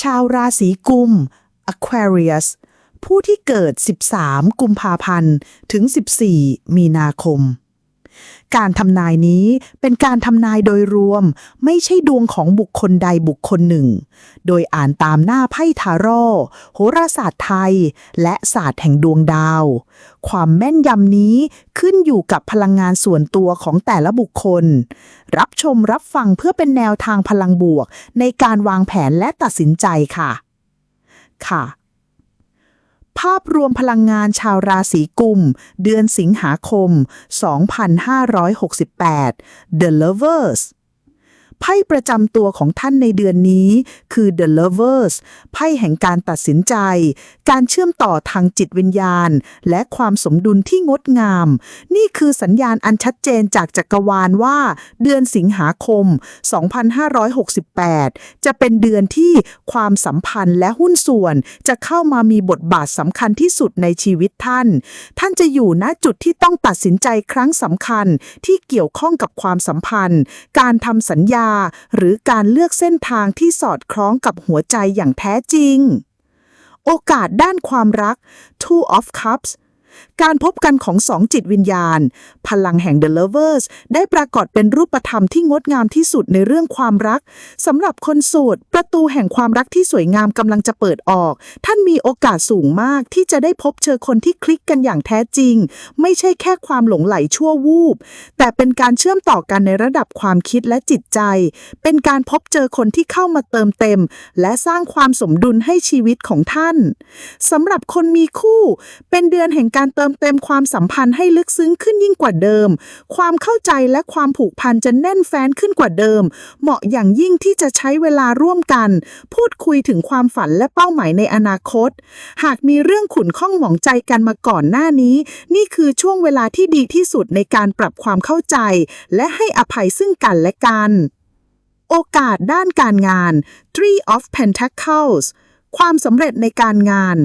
ชาวราศีกุม Aquarius ผู้ที่เกิด 13 กุมภาพันธ์ ถึง 14 มีนาคม การทำนายนี้เป็นการทำนายโดยรวม ไม่ใช่ดวงของบุคคลใดบุคคลหนึ่ง โดยอ่านตามหน้าไพ่ทาโร่โหราศาสตร์ไทย และศาสตร์แห่งดวงดาว ความแม่นยำนี้ขึ้นอยู่กับพลังงานส่วนตัวของแต่ละบุคคล รับชมรับฟังเพื่อเป็นแนวทางพลังบวก ในการวางแผนและตัดสินใจค่ะ ค่ะ ภาพรวมพลังงานชาวราศีกุม เดือนสิงหาคม 2568 The Lovers ไพ่ประจำตัวของท่านในเดือนนี้ คือ The Lovers ไพ่แห่งการตัดสินใจ การเชื่อมต่อทางจิตวิญญาณ และความสมดุลที่งดงาม นี่คือสัญญาณอันชัดเจนจากจักรวาลว่า เดือนสิงหาคม 2568 จะเป็นเดือนที่ความสัมพันธ์และหุ้นส่วนจะเข้ามามีบทบาทสำคัญที่สุดในชีวิตท่าน ท่านจะอยู่ณจุดที่ต้องตัดสินใจครั้งสำคัญที่เกี่ยวข้องกับความสัมพันธ์ การทำสัญญาหรือการเลือกเส้นทางที่สอดคล้องกับหัวใจอย่างแท้จริง โอกาสด้านความรัก Two of Cups การพบกันของสองจิตวิญญาณ พลังแห่ง The Lovers ได้ปรากฏเป็นรูปธรรมที่งดงามที่สุดในเรื่องความรักสำหรับคนโสดประตูแห่งความรักที่สวยงามกำลังจะเปิดออก ท่านมีโอกาสสูงมากที่จะได้พบเจอคนที่คลิกกันอย่างแท้จริง ไม่ใช่แค่ความหลงไหลชั่ววูบ แต่เป็นการเชื่อมต่อกันในระดับความคิดและจิตใจ เป็นการพบเจอคนที่เข้ามาเติมเต็ม และสร้างความสมดุลให้ชีวิตของท่านสำหรับคนมีคู่ เป็นเดือนแห่งการเติมเต็มความสัมพันธ์ให้ลึกซึ้งขึ้นยิ่งกว่าเดิม ความเข้าใจและความผูกพันจะแน่นแฟ้นขึ้นกว่าเดิม เหมาะอย่างยิ่งที่จะใช้เวลาร่วมกัน พูดคุยถึงความฝันและเป้าหมายในอนาคต หากมีเรื่องขุนข้องหมองใจกันมาก่อนหน้านี้ นี่คือช่วงเวลาที่ดีที่สุดในการปรับความเข้าใจ และให้อภัยซึ่งกันและกัน โอกาสด้านการงาน Three of Pentacles ความสำเร็จในการงาน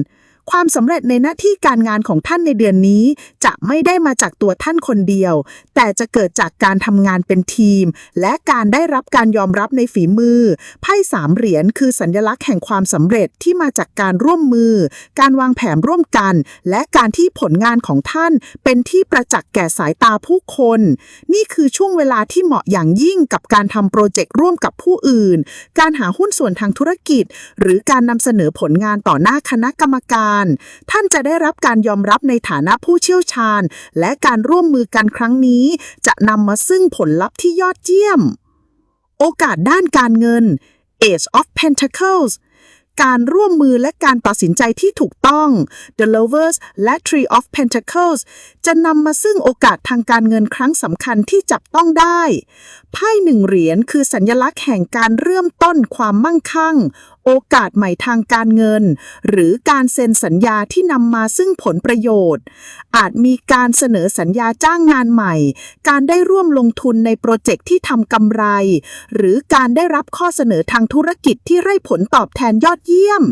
ความสำเร็จในหน้าที่การงานของท่านในเดือนนี้ จะไม่ได้มาจากตัวท่านคนเดียว แต่จะเกิดจากการทำงานเป็นทีม และการได้รับการยอมรับในฝีมือ ไพ่สามเหรียญคือสัญลักษณ์แห่งความสำเร็จที่มาจากการร่วมมือ การวางแผนร่วมกัน และการที่ผลงานของท่านเป็นที่ประจักษ์แก่สายตาผู้คน นี่คือช่วงเวลาที่เหมาะอย่างยิ่งกับการทำโปรเจกต์ร่วมกับผู้อื่น การหาหุ้นส่วนทางธุรกิจ หรือการนำเสนอผลงานต่อหน้าคณะกรรมการท่านจะได้รับการยอมรับในฐานะผู้เชี่ยวชาญ และการร่วมมือกันครั้งนี้ จะนำมาซึ่งผลลัพธ์ที่ยอดเยี่ยม โอกาสด้านการเงิน Ace of Pentacles การร่วมมือและการตัดสินใจที่ถูกต้อง The Lovers และ Tree of Pentacles จะนำมาซึ่งโอกาสทางการเงินครั้งสำคัญที่จับต้องได้ ไพ่หนึ่งเหรียญคือสัญลักษณ์แห่งการเริ่มต้นความมั่งคั่ง โอกาสใหม่ทางการเงิน หรือการเซ็นสัญญาที่นำมาซึ่งผลประโยชน์ อาจมีการเสนอสัญญาจ้างงานใหม่ การได้ร่วมลงทุนในโปรเจกต์ที่ทำกำไร หรือการได้รับข้อเสนอทางธุรกิจที่ไร้ผลตอบแทนยอดเยี่ยม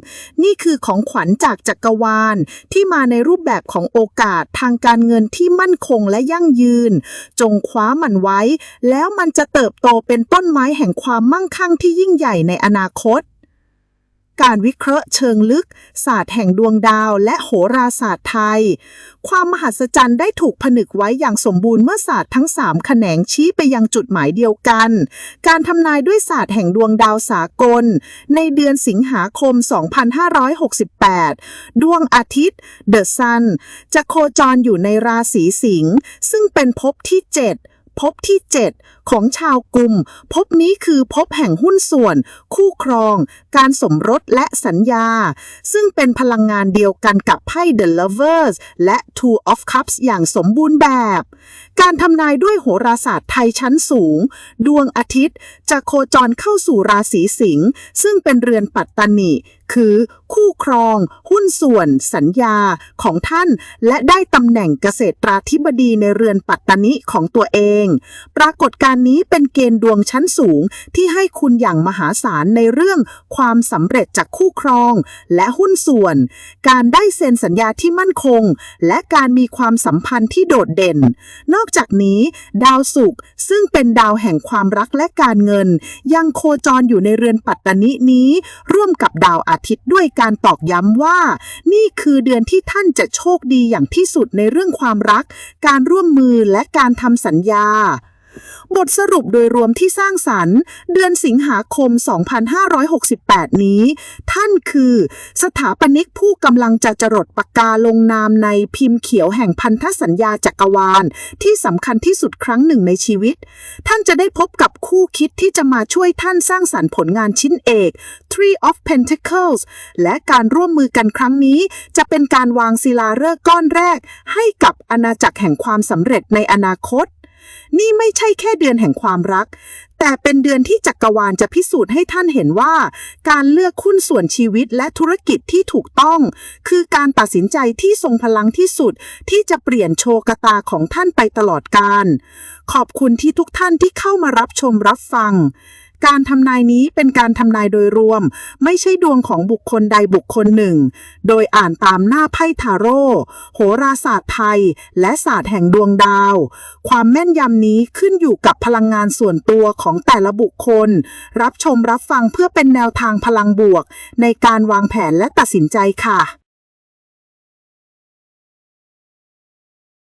นี่คือของขวัญจากจักรวาล ที่มาในรูปแบบของโอกาสทางการเงินที่มั่นคงและยั่งยืน จงคว้ามันไว้ แล้วมันจะเติบโตเป็นต้นไม้แห่งความมั่งคั่งที่ยิ่งใหญ่ในอนาคต การวิเคราะห์เชิงลึก ศาสตร์แห่งดวงดาวและโหราศาสตร์ไทย ความมหัศจรรย์ได้ถูกผนึกไว้อย่างสมบูรณ์เมื่อศาสตร์ทั้ง 3 แขนงชี้ไปยังจุดหมายเดียวกัน การทำนายด้วยศาสตร์แห่งดวงดาวสากล ในเดือนสิงหาคม 2568 ดวงอาทิตย์ The Sun จะโคจรอยู่ในราศีสิงห์ซึ่งเป็นภพที่ 7 ภพที่ 7 ของชาวกลุ่มภพนี้คือภพแห่งหุ้นส่วน คู่ครอง การสมรสและสัญญา ซึ่งเป็นพลังงานเดียวกันกับไพ่ The Lovers และ Two of Cups อย่างสมบูรณ์แบบ การทำนายด้วยโหราศาสตร์ไทยชั้นสูง ดวงอาทิตย์ จะโคจรเข้าสู่ราศีสิงห์ซึ่งเป็นเรือนปัตตานี คือคู่ครอง หุ้นส่วน สัญญาของท่าน และได้ตำแหน่งเกษตราธิบดีในเรือนปัตตานิของตัวเอง ปรากฏการณ์นี้เป็นเกณฑ์ดวงชั้นสูงที่ให้คุณอย่างมหาศาลในเรื่องความสำเร็จจากคู่ครอง และหุ้นส่วน การได้เซ็นสัญญาที่มั่นคง และการมีความสัมพันธ์ที่โดดเด่น นอกจากนี้ ดาวศุกร์ซึ่งเป็นดาวแห่งความรักและการเงิน ยังโคจรอยู่ในเรือนปัตตานินี้ ร่วมกับดาวอาทิตย์ด้วยการตอกย้ำว่า นี่คือเดือนที่ท่านจะโชคดีอย่างที่สุดในเรื่องความรัก การร่วมมือและการทำสัญญา บทสรุปโดยรวมที่สร้างสรรค์ เดือนสิงหาคม 2568 นี้ ท่านคือสถาปนิกผู้กำลังจะจรดปากกาลงนามในพิมพ์เขียวแห่งพันธสัญญาจักรวาล ที่สำคัญที่สุดครั้งหนึ่งในชีวิต ท่านจะได้พบกับคู่คิดที่จะมาช่วยท่านสร้างสรรค์ผลงานชิ้นเอก Three of Pentacles และการร่วมมือกันครั้งนี้ จะเป็นการวางศิลาฤกษ์ก้อนแรก ให้กับอาณาจักรแห่งความสำเร็จในอนาคต นี่ไม่ใช่แค่เดือนแห่งความรัก แต่เป็นเดือนที่จักรวาลจะพิสูจน์ให้ท่านเห็นว่า การเลือกคุ้นส่วนชีวิตและธุรกิจที่ถูกต้อง คือการตัดสินใจที่ทรงพลังที่สุด ที่จะเปลี่ยนโชกตาของท่านไปตลอดกาลขอบคุณที่ทุกท่านที่เข้ามารับชมรับฟัง การทำนายนี้เป็นการทำนายโดยรวม ไม่ใช่ดวงของบุคคลใดบุคคลหนึ่ง โดยอ่านตามหน้าไพ่ทาโร่โหราศาสตร์ไทย และศาสตร์แห่งดวงดาว ความแม่นยำนี้ขึ้นอยู่กับพลังงานส่วนตัวของแต่ละบุคคล รับชมรับฟังเพื่อเป็นแนวทางพลังบวก ในการวางแผนและตัดสินใจค่ะ